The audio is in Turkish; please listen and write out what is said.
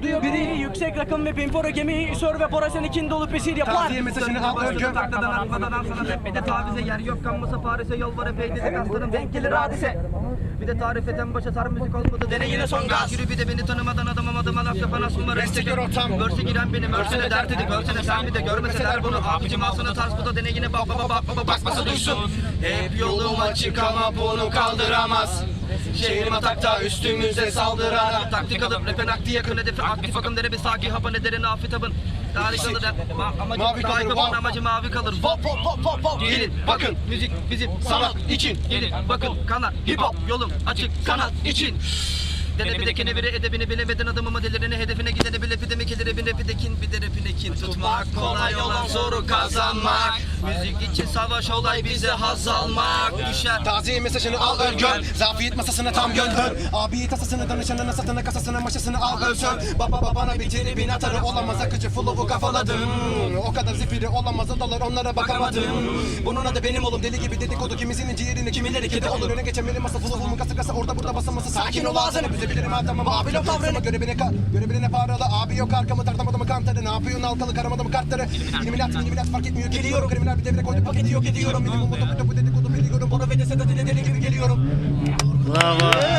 orduya biri Yüksek rakım ve pinfora gemi Sör ve pora seni kin dolu pesir yapar Taziye mesajını al örgü. Takladan atmadan al sana rap bir de tavize yer yok kanmasa Paris'e yol var epey dedik aslanım denk gelir hadise bir de tarif eten başa tar müzik olmadı dene yine son gaz Yürü bir de beni tanımadan adamım adıma laf yapan asmama rest çeker ortam. Görse giren benim örsene dert edip ölsene sen bir de görmeseler bunu Abicim al sana tarz bu da dene yine bak baba bak baba bakmasa duysun Hep yolum açık ama bunu kaldıramaz Şehrim atakta üstümüze saldıran Taktik alıp rap'e nakdi yakın hedefi aktif akım dere bir sakin hapan ederin afet abın Tarih kalır amacım Mavi kalır, wow. amacım mavi. kalır. Pop pop pop pop pop. Gelin bakın. müzik bizim sanat için. Gelin bakın kanat hip hop yolum açık sanat için. Dede bir de kene biri edebini bilemedin adımımı delirini hedefine gidene bile epidemi kelire bin rapi de kin bir de rapine kin. Tutmak kolay olan zoru kazanmak Müzik için savaş olay bize haz almak. Düşer. Taziye mesajını al örgün Zafiyet masasına tam gönder Abi tasasını danışanına satına kasasına maşasını al ölsün Baba babana bir tribin atarı olamaz. Akıcı flow'u kafaladım O kadar zifiri olamaz adalar onlara bakamadım. Bunun adı benim oğlum deli gibi dedikodu. Kimisinin ciğerini kimileri kedi olur. Öne geçemeli masa flow'umun kası kası orada burada basılması Sakin ol ağzını. Bize bilirim adamım abi lo tavrını. Görevine ka görevine paralı abi yok arkamı tartamadım kantarı Ne yapıyorsun? Halkalı karamadım kartları? İlluminat illuminat fark etmiyor. Geliyorum. Kriminal bir devre koyduk paketi yok ediyorum. Minimum topu topu dedikodu biliyorum Bana ve de sedati de deli gibi geliyorum. Bravo.